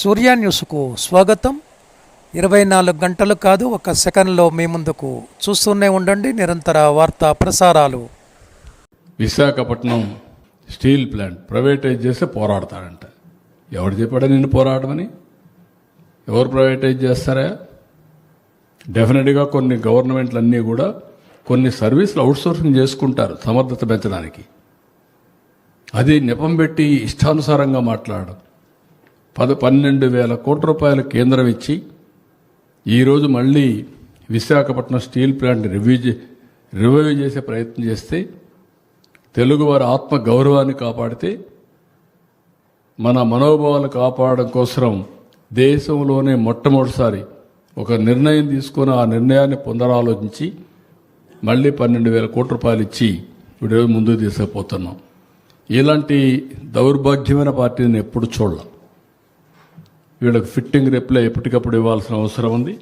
సూర్య న్యూస్కు స్వాగతం. ఇరవై నాలుగు గంటలు కాదు ఒక సెకండ్లో మీ ముందుకు చూస్తూనే ఉండండి. నిరంతర వార్తా ప్రసారాలు. విశాఖపట్నం స్టీల్ ప్లాంట్ ప్రైవేటైజ్ చేస్తే పోరాడతాడంట. ఎవరు చెప్పాడా నిన్ను పోరాడమని? ఎవరు ప్రైవేటైజ్ చేస్తారా? డెఫినెట్గా కొన్ని గవర్నమెంట్లు అన్నీ కూడా కొన్ని సర్వీసులు అవుట్సోర్సింగ్ చేసుకుంటారు సమర్థత పెంచడానికి. అది నెపం పెట్టి ఇష్టానుసారంగా మాట్లాడడం. పద పన్నెండు వేల కోట్ల రూపాయల కేంద్రం ఇచ్చి ఈరోజు మళ్ళీ విశాఖపట్నం స్టీల్ ప్లాంట్ రివ్యూ చే- రివైవ్ చేసే ప్రయత్నం చేస్తే తెలుగువారి ఆత్మ గౌరవాన్ని కాపాడితే మన మనోభావాలు కాపాడడం కోసం దేశంలోనే మొట్టమొదటిసారి ఒక నిర్ణయం తీసుకొని ఆ నిర్ణయాన్ని పునరాలోచించి మళ్ళీ పన్నెండు వేల కోట్ల రూపాయలు ఇచ్చి ఇప్పుడు ముందుకు తీసుకుపోతున్నాం. ఇలాంటి దౌర్భాగ్యమైన పార్టీని ఎప్పుడు చూడలేం. వీళ్ళకి ఫిట్టింగ్ రిప్లై ఎప్పటికప్పుడు ఇవ్వాల్సిన అవసరం ఉంది.